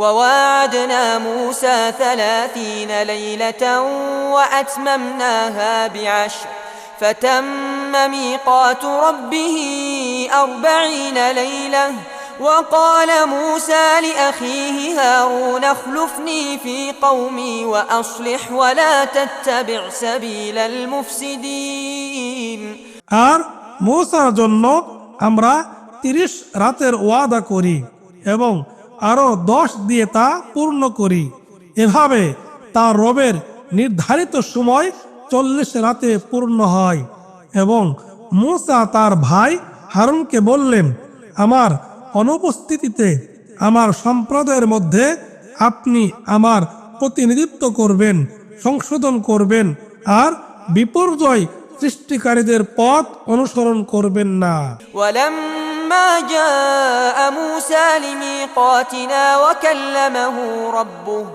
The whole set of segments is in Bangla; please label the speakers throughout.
Speaker 1: وواعدنا موسى ثلاثين ليلة وأتممناها بعشر فتم ميقات ربه أربعين ليلة وقال موسى لأخيه هارون اخلفني في قومي وأصلح ولا تتبع سبيل المفسدين
Speaker 2: আর মৌসার জন্য আমরা তিরিশ রাতের ওয়াদা করি এবং আরও দশ দিয়ে তা পূর্ণ করি। এভাবে তার রবের নির্ধারিত সময় চল্লিশ রাতে পূর্ণ হয় এবং মূসা তার ভাই হারুনকে বললেন, আমার অনুপস্থিতিতে আমার সম্প্রদায়ের মধ্যে আপনি আমার প্রতিনিধিত্ব করবেন, সংশোধন করবেন আর বিপর্যয় সৃষ্টিকারীদের পথ অনুসরণ করবেন না।
Speaker 1: ولما جاء موسى لميقاتنا وكلمه ربه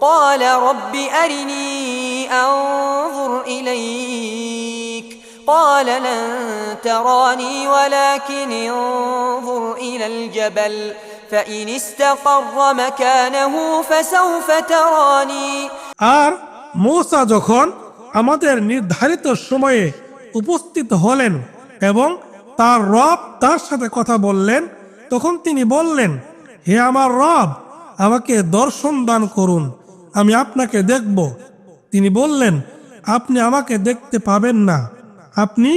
Speaker 1: قال رب أرني أنظر إليك قال لن تراني ولكن انظر إلى الجبل فإن استقر مكانه فسوف تراني
Speaker 2: আর মৌসা যখন আমাদের নির্ধারিত সময়ে উপস্থিত হলেন এবং তার রব তার সাথে কথা বললেন। তখন তিনি বললেন, হে আমার রব, আমাকে দর্শন দান করুন, আমি আপনাকে দেখব। তিনি বললেন, আপনি আমাকে দেখতে পাবেন না। আপনি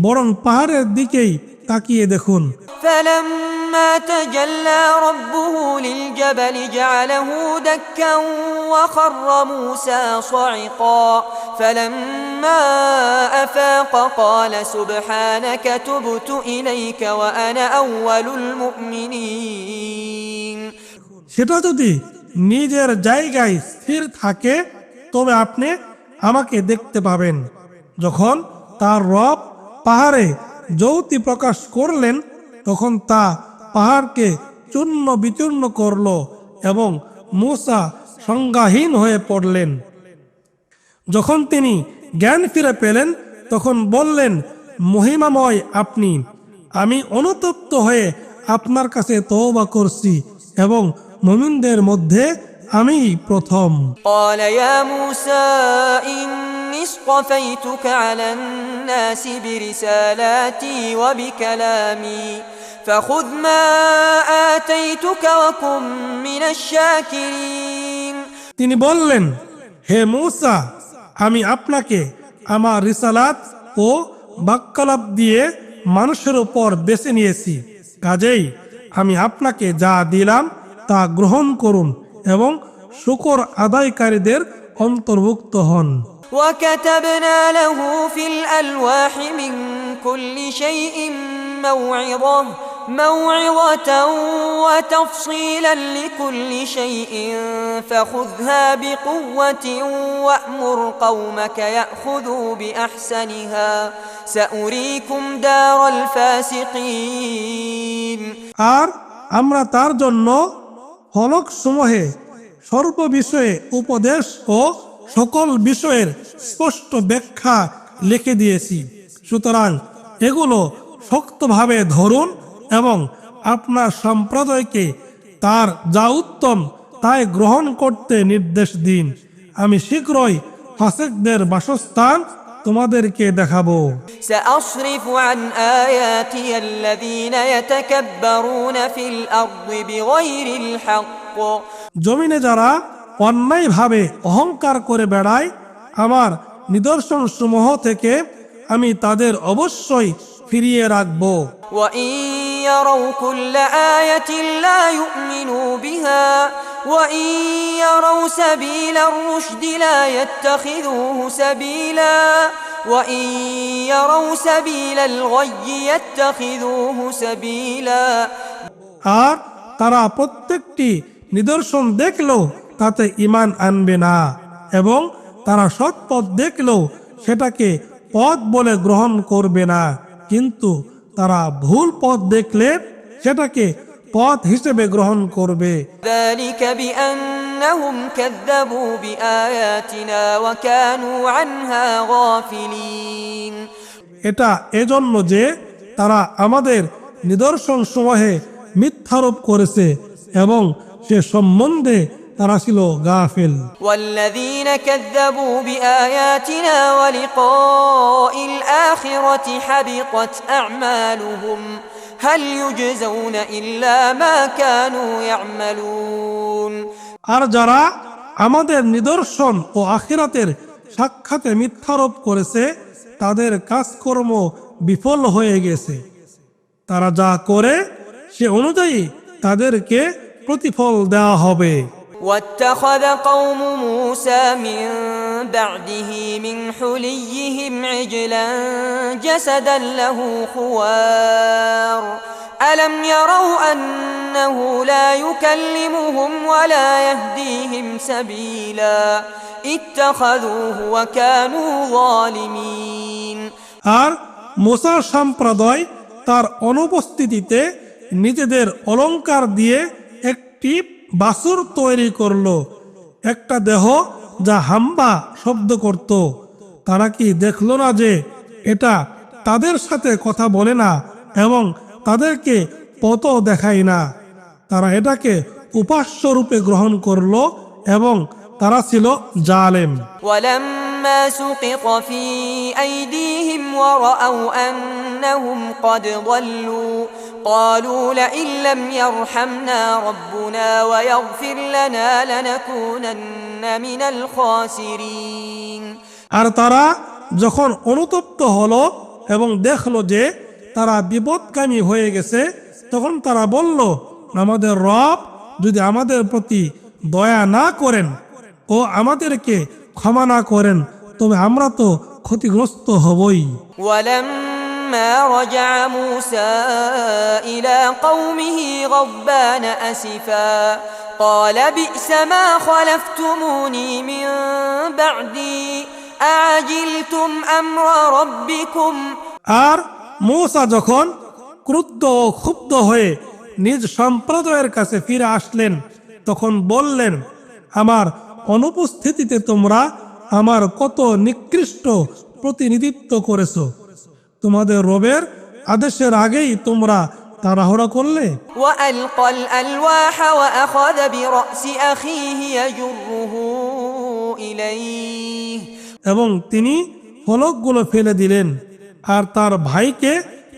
Speaker 2: বরং পাহাড়ের দিকেই তাকিয়ে দেখুন।
Speaker 1: فلما تجلى ربه للجبل جعله دكا وخر موسى صعقا فلما أفاق قال سبحانك تبت إليك وأنا أول المؤمنين
Speaker 2: সেটা যদি নিজের জায়গায় স্থির থাকে তবে আপনি আমাকে দেখতে পাবেন যখন তার রব পাহাড়ে জ্যোতি প্রকাশ করলেন তখন তা পাহাড়কে চূর্ণ বিচূর্ণ করলো এবং মূসা সংজ্ঞাহীন হয়ে পড়লেন যখন তিনি জ্ঞান ফিরে পেলেন তখন বললেন মহিমাময় আপনি আমি অনুতপ্ত হয়ে আপনার কাছে তওবা করছি এবং মুমিনদের মধ্যে আমি প্রথম
Speaker 1: قال يا موسى إني اصطفيتك على الناس برسالاتي وبكلامي فخذ ما آتيتك وكن من الشاكرين
Speaker 2: তিনি বললেন হে মূসা আমি আপনাকে আমার রিসালাত ও বাক্যালাপ দিয়ে মানুষের উপর বেছে নিয়েছি কাজেই আমি আপনাকে যা দিলাম তা গ্রহণ করুন এবং শুকর আদায়কারীদের অন্তর্ভুক্ত হন
Speaker 1: وكتبنا له في الألواح من كل شيء موعظة موعظة وتفصيلا لكل شيء فخذها بقوة وأمر قومك يأخذوا بأحسنها سأريكم دار الفاسقين
Speaker 2: আর আমরা তার জন্য হলক সমূহে সর্ব বিষয়ে উপদেশ ও সকল বিষয়ের স্পষ্ট ব্যাখ্যা লিখে দিয়েছি সুতরাং এগুলো শক্তভাবে ধরুন এবং আপনার সম্প্রদায়কে তার যা উত্তম তাই গ্রহণ করতে নির্দেশ দিন আমি শীঘ্রই ফাসেকদের বাসস্থান তোমাদেরকে দেখাবো
Speaker 1: سأصرف عن آياتي الذين يتكبرون في الأرض بغير الحق
Speaker 2: জমিনে যারা অন্যায়ভাবে অহংকার করে বেড়ায় আমার নিদর্শন সমূহ থেকে আমি তাদের অবশ্যই ফিরিয়ে রাখবো
Speaker 1: وإن يروا كل آية لا يؤمنوا بها وإن يروا سبيل الرشد لا يتخذوه سبيلا وإن يروا سبيل الغي يتخذوه سبيلا
Speaker 2: আর তারা প্রত্যেকটি নিদর্শন দেখলেও তাতে ইমান আনবে না এবং তারা সৎ পথ দেখলেও সেটাকে পথ বলে গ্রহণ করবে না কিন্তু তারা ভুল পথ দেখলে সেটাকে পথ হিসেবে গ্রহণ করবে। এটা এজন্য যে তারা আমাদের নিদর্শন সমূহে মিথ্যারোপ করেছে এবং সে সম্বন্ধে তারা ছিল গাফেল
Speaker 1: والذين كذبوا بآياتنا ولقاء الآخرة حبطت أعمالهم هل يجزون إلا ما كانوا يعملون
Speaker 2: আর যারা আমাদের নিদর্শন ও আখিরাতের সাক্ষাতে মিথ্যারোপ করেছে তাদের কাজকর্ম বিফল হয়ে গেছে তারা যা করে সে অনুযায়ী তাদেরকে প্রতিফল দেওয়া হবে
Speaker 1: واتخذ قوم موسى من بعده من حليهم عجلا جسدا له خوار ألم يروا أنه لا يكلمهم ولا يهديهم سبيلا اتخذوه وكانوا ظالمين
Speaker 2: আর মোসার সম্প্রদায় তার অনুপস্থিতিতে নিজেদের অলংকার দিয়ে একটি বাসুর তৈরি করলো একটা দেহ যা হাম্বা শব্দ করত তারা কি দেখলো না যে এটা তাদের সাথে কথা বলে না এবং তাদেরকে পত দেখায় না তারা এটাকে উপাস্য রূপে গ্রহণ করলো এবং তারা ছিল জালেম
Speaker 1: ولما سقط في أيديهم ورأوا أنهم قد ضلوا قالوا لئن لم يرحمنا ربنا ويغفر لنا لنكونن من الخاسرين
Speaker 2: আর তারা যখন অনুতপ্ত হলো এবং দেখলো যে তারা বিপদগামী হয়ে গেছে তখন তারা বলল আমাদের রব যদি আমাদের প্রতি দয়া না করেন ও আমাদেরকে ক্ষমা না করেন তবে আমরা তো ক্ষতিগ্রস্ত হবই
Speaker 1: ولما رجع موسى إلى قومه غضبان أسفا قال بئس ما خلفتموني من بعدي أعجلتم أمر ربكم
Speaker 2: আর মৌসা যখন ক্রুদ্ধ ও ক্ষুব্ধ হয়ে নিজ সম্প্রদায়ের কাছে ফিরে আসলেন তখন বললেন আমার অনুপস্থিতিতে তোমরা আমার কত নিকৃষ্ট প্রতিনিধিত্ব করেছো তোমাদের রবের আদেশের আগেই তোমরা তাড়াহুড়া করলে
Speaker 1: وألقى الألواح وأخذ برأس أخيه يجره إليه
Speaker 2: এবং তিনি ফলকগুলো ফেলে দিলেন আর তার ভাইকে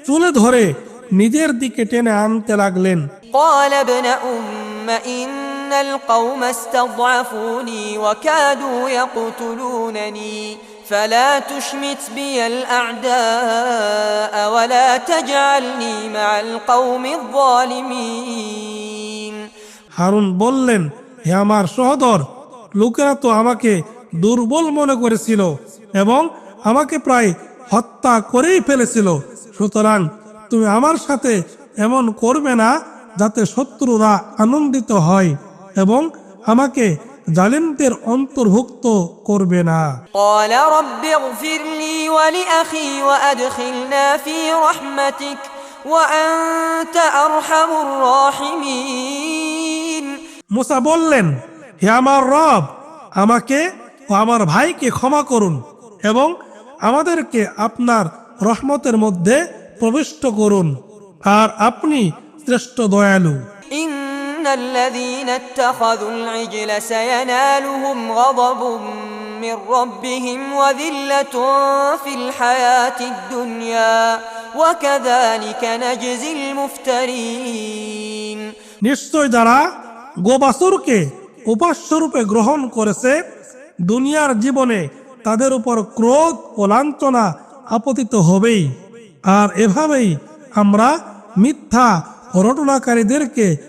Speaker 2: চুলে ধরে নিজের দিকে টেনে আনতে লাগলেন
Speaker 1: قال ابن أم إن القوم استضعفوني وكادوا يقتلونني فلا تشمت بي الأعداء ولا تجعلني مع القوم الظالمين
Speaker 2: হারুন বললেন হে আমার সহদর লোকেরা তো আমাকে দুর্বল মনে করেছিল এবং আমাকে প্রায় হত্যা করেই ফেলেছিল সুতরাং তুমি আমার সাথে এমন করবে না যাতে শত্রুরা আনন্দিত হয় এবং আমাকে জালেমদের অন্তর্ভুক্ত করবে না। মুসা বললেন হে আমার রব আমাকে ও আমার ভাইকে ক্ষমা করুন এবং আমাদেরকে আপনার রহমতের মধ্যে প্রবিষ্ট করুন। আর আপনি শ্রেষ্ঠ দয়ালু।
Speaker 1: إن الذين اتخذوا العجل سينالهم غضب من ربهم وذلة في الحياة الدنيا وكذلك نجزي المفترين
Speaker 2: নিশ্চয় যারা গোবাসুরকে উপাস্যরূপে গ্রহণ করেছে দুনিয়ার জীবনে তাদের উপর ক্রোধ ও লাঞ্ছনা আপতিত হবেই আর এভাবেই আমরা মিথ্যা রটনাকারীদেরকে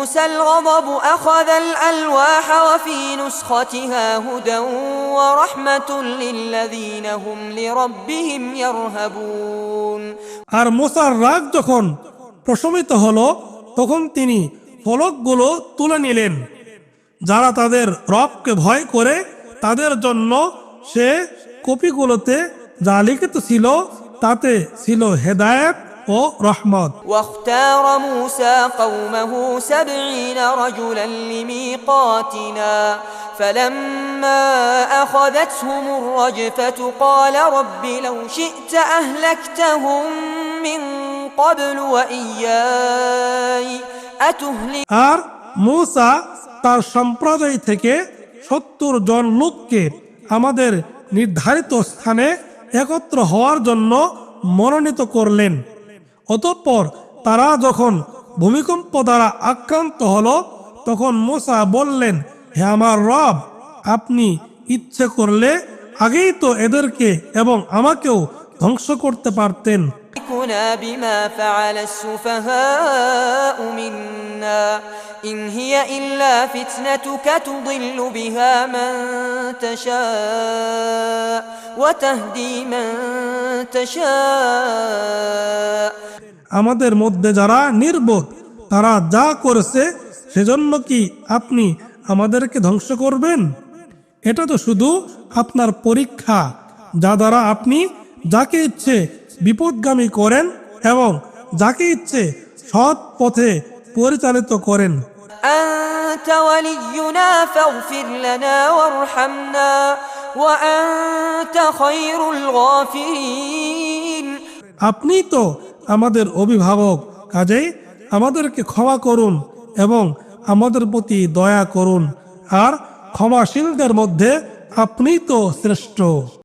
Speaker 1: موسى الغضب أخذ الألواح وفي نسختها هدى ورحمة للذين هم لربهم يرهبون
Speaker 2: আর মোসার রাগ যখন প্রশমিত হলো তখন তিনি ফলকগুলো তুলে নিলেন যারা তাদের রবকে ভয় করে তাদের জন্য সে কপিগুলোতে যা লিখিত ছিল তাতে ছিল হেদায়েত ও রহমত
Speaker 1: واختار موسى قومه سبعين رجلا لميقاتنا فلما أخذتهم الرجفة قال رب لو شئت أهلكتهم من قبل وإياي أتهلك
Speaker 2: আর মূসা তার সম্প্রদায় থেকে সত্তর জন লোককে আমাদের নির্ধারিত স্থানে একত্র হওয়ার জন্য মনোনীত করলেন অতঃপর তারা যখন ভূমিকম্প দ্বারা আক্রান্ত হলো তখন মূসা বললেন হে আমার রব আপনি ইচ্ছে করলে আগেই তো এদেরকে এবং আমাকেও ধ্বংস করতে পারতেন
Speaker 1: يهلكنا بما فعل السفهاء منا إن هي إلا فتنتك تضل بها من تشاء وتهدي من تشاء
Speaker 2: আমাদের মধ্যে যারা নির্বোধ তারা যা করেছে সেজন্য কি আপনি আমাদেরকে ধ্বংস করবেন? এটা তো শুধু আপনার পরীক্ষা যা দ্বারা আপনি যাকে ইচ্ছে বিপদগামী করেন এবং যাকে ইচ্ছে সৎ পথে পরিচালিত করেন। আপনি তো আমাদের অভিভাবক কাজেই আমাদেরকে ক্ষমা করুন এবং আমাদের প্রতি দয়া করুন। আর ক্ষমাশীলদের মধ্যে আপনি তো শ্রেষ্ঠ।